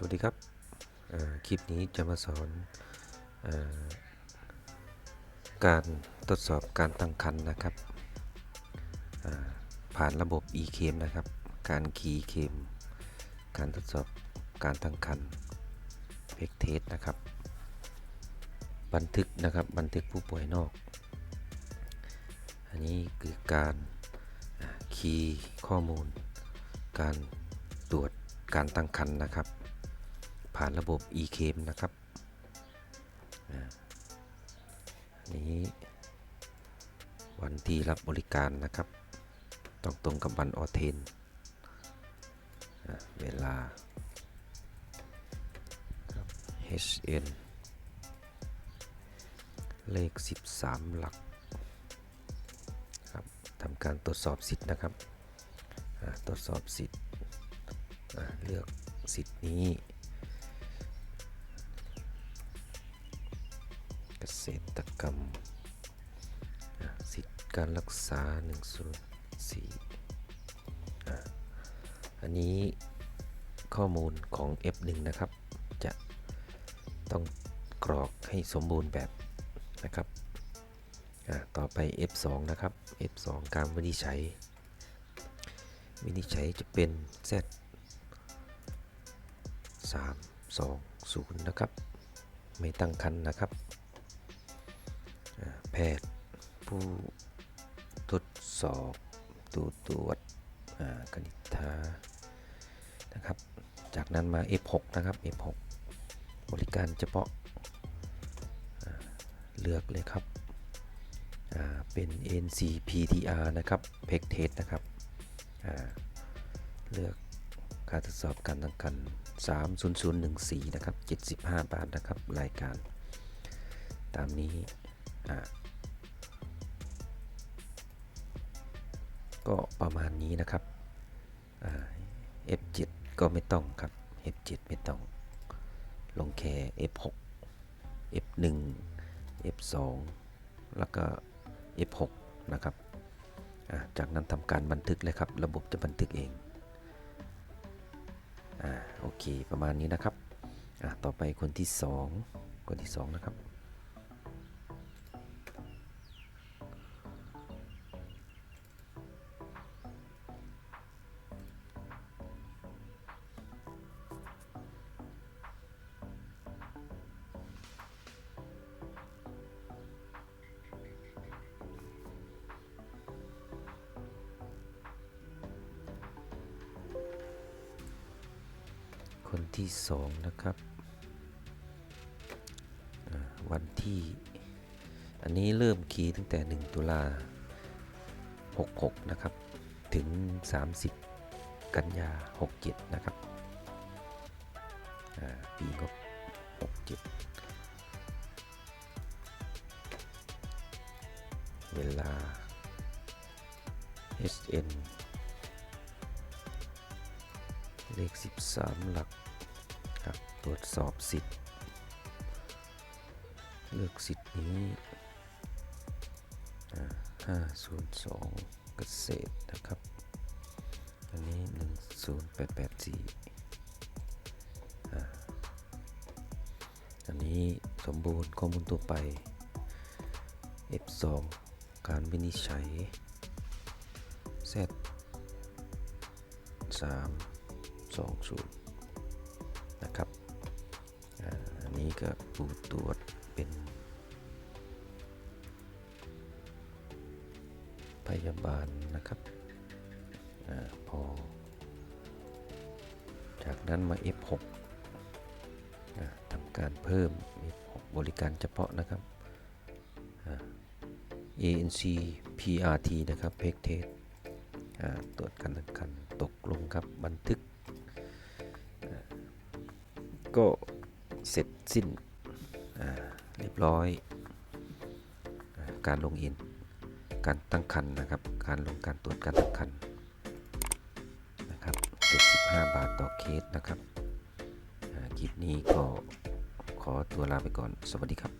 สวัสดีครับ คลิปนี้จะมาสอนอการทดสอบการตั้งคันนะครับ ผ่านระบบ e c a m นะครับ การคีย์เคมการทดสอบการตั้งคันเพกเทสนะครับ บันทึกนะครับ บันทึกผู้ป่วยนอก อันนี้คือการคีย์ข้อมูล การตรวจการตั้งคันนะครับ ผ่านระบบ e c a m นะครับนี้วันที่รับบริการนะครับ ต้องตรงกับวันออเทน เวลา HN เลข 13 หลักครับทำการตรวจสอบสิทธิ์นะครับ ตรวจสอบสิทธิ์เลือกสิทธิ์นี้ ษตรกรรม สิทธิการรักษา104อะอันนี้ข้อมูลของ F1 นะครับ จะต้องกรอกให้สมบูรณ์แบบนะครับ ต่อไป F2 นะครับ F2 การวินิจฉัย วินิจฉัยจะเป็น Z 3 2 0 นะครับ ไม่ตั้งคันนะครับ พทย์ ผู้ทดสอบตัวตรวจอ่ากนิษฐานะครับ จากนั้นมา F6 นะครับ F6 บริการเฉพาะเลือกเลยครับเป็น NCPTR นะครับ p e c Test นะครับเลือกการทดสอบการตั้งกัน 30014 นะครับ 75 บาทนะครับ รายการ ตามนี้ ก็ประมาณนี้นะครับอ่า F7 ก็ไม่ต้องครับ F7 ไม่ต้อง ลงแค่ F6 F1 F2 แล้วก็ F6 นะครับ จากนั้นทำการบันทึกเลยครับ ระบบจะบันทึกเองอ่าโอเค ประมาณนี้นะครับ อะต่อไปคนที่ 2 คนที่ 2 นะครับ คนที่สองนะครับ วันที่อันนี้เริ่มคีย์ตั้งแต่ 1 ตุลา66 นะครับ ถึง 30 กันยา 67 นะครับปีงบ67 เวลา SN เลข 13 หลักครับตรวจสอบสิทธิ์ เลือกสิทธิ์นี้อ่า502 เกษตรนะครับ อันนี้ 10884อ่อันนี้สมบูรณ์ข้อมูลตัวไป F2 การวินิจฉัย Z 3 2 0 นะครับอันนี้ก็ผู้ตรวจเป็นพยาบาลนะครับอพอ จากนั้นมา F6 ทำการเพิ่ม F6 บริการเฉพาะนะครับ ANC PRT นะครับ p e c Test อ่าตรวจการตั้งคันตกลงครับบันทึก ก็เสร็จสิ้นเรียบร้อยอการลงอิน การตั้งคันนะครับ การลงการตรวจการตั้งคันนะครับ75 บาทต่อเคสนะครับคลิปนี้ก็ขอตัวลาไปก่อน สวัสดีครับ